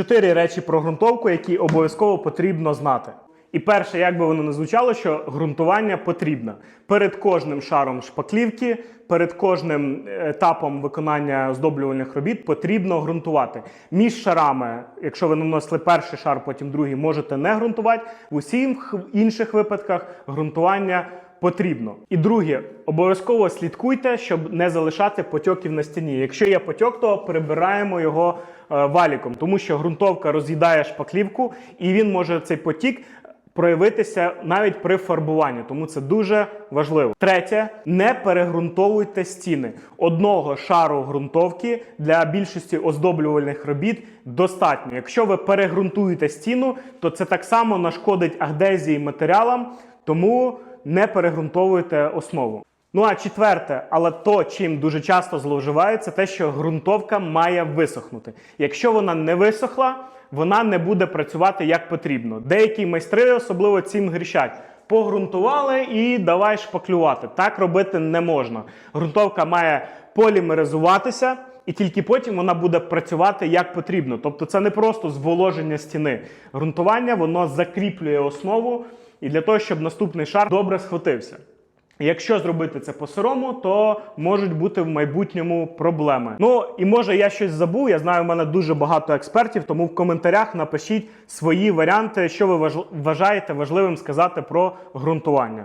Чотири речі про ґрунтовку, які обов'язково потрібно знати. І перше, як би воно не звучало, що ґрунтування потрібно перед кожним шаром шпаклівки, перед кожним етапом виконання оздоблювальних робіт потрібно ґрунтувати. Між шарами, якщо ви наносили перший шар, потім другий, можете не ґрунтувати. В усіх інших випадках ґрунтування потрібно. І друге, обов'язково слідкуйте, щоб не залишати потьоків на стіні. Якщо є потьок, то прибираємо його е, валіком, тому що ґрунтовка роз'їдає шпаклівку, і він може цей потік проявитися навіть при фарбуванні, тому це дуже важливо. Третє, не перегрунтовуйте стіни. Одного шару ґрунтовки для більшості оздоблювальних робіт достатньо. Якщо ви перегрунтуєте стіну, то це так само нашкодить адгезії матеріалам, тому не перегрунтовуйте основу. Ну а четверте, але то, чим дуже часто зловживають, це те, що ґрунтовка має висохнути. Якщо вона не висохла, вона не буде працювати як потрібно. Деякі майстри особливо цим грішать. Погрунтували і давай шпаклювати. Так робити не можна. Ґрунтовка має полімеризуватися, і тільки потім вона буде працювати як потрібно. Тобто це не просто зволоження стіни. Ґрунтування воно закріплює основу і для того, щоб наступний шар добре схватився. Якщо зробити це по-сирому, то можуть бути в майбутньому проблеми. Ну і може я щось забув. Я знаю, у мене дуже багато експертів, тому в коментарях напишіть свої варіанти, що ви важ- вважаєте важливим сказати про ґрунтування.